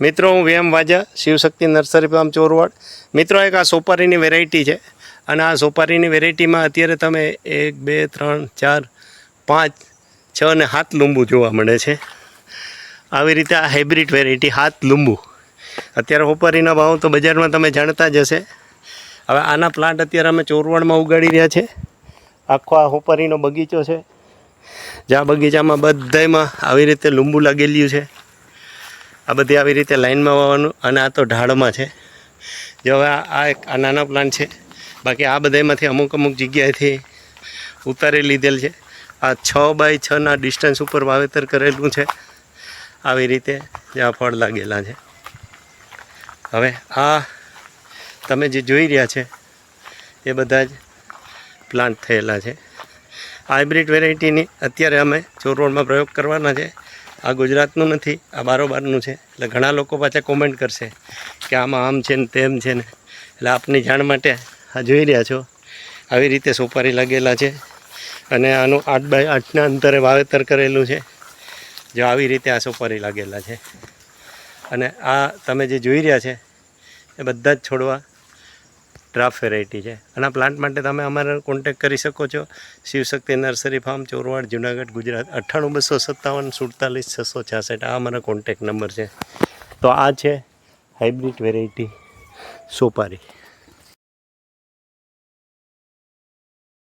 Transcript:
મિત્રો, હું Vem Vaja, Shivshakti nursery farm Chorwad. મિત્રો, એક આ સોપારીની વેરાયટી છે. અને આ સોપારીની વેરાયટીમાં અત્યારે તમે એક, બે, ત્રણ, ચાર, પાંચ, છ અને હાથ લીંબુ જોવા મળે છે. આવી રીતે આ હાઇબ્રિડ વેરાયટી હાથ લીંબુ. અત્યારે સોપારીના ભાવ તો બજારમાં તમે જાણતા જ હશે. હવે આના પ્લાન્ટ અત્યારે અમે ચોરવાડમાં ઉગાડી રહ્યા છે. આખો આ હોપારીનો બગીચો છે. જ્યાં બગીચામાં બધાયમાં આવી રીતે લીંબુ લાગેલું છે. આ બધી આવી રીતે લાઇનમાં વાવવાનું અને આ તો ઢાળમાં છે. જો હવે આ એક આ નાના પ્લાન્ટ છે. બાકી આ બધામાંથી અમુક અમુક જગ્યાએથી ઉતારી લીધેલ છે. આ છ બાય છના ડિસ્ટન્સ ઉપર વાવેતર કરેલું છે. આવી રીતે જ્યાં ફળ લાગેલા છે. હવે આ તમે જે જોઈ રહ્યા છે, એ બધા જ પ્લાન્ટ થયેલા છે. હાઇબ્રિડ વેરાયટીની અત્યારે અમે ચોરોડમાં પ્રયોગ કરવાના છે. આ ગુજરાતનું નથી, આ બારોબારનું છે. એટલે ઘણા લોકો પાછા કોમેન્ટ કરશે કે આમાં આમ છે ને તેમ છે ને. એટલે આપની જાણ માટે આ જોઈ રહ્યા છો. આવી રીતે સોપારી લાગેલા છે. અને આનું આઠ બાય આઠના અંતરે વાવેતર કરેલું છે. જો આવી રીતે આ સોપારી લાગેલા છે. અને આ તમે જે જોઈ રહ્યા છે, એ બધા જ છોડવા ડ્રાફ્ટ વેરાયટી છે. અને આ પ્લાન્ટ માટે તમે અમારા કોન્ટેક કરી શકો છો. શિવશક્તિ નર્સરી ફાર્મ, ચોરવાડ, જુનાગઢ, ગુજરાત, અઠ્ઠાણું બસો સત્તાવન, સુડતાલીસ, છસો છાસઠ, આ અમારા કોન્ટેક નંબર છે. તો આ છે હાઇબ્રિડ વેરાયટી સોપારી.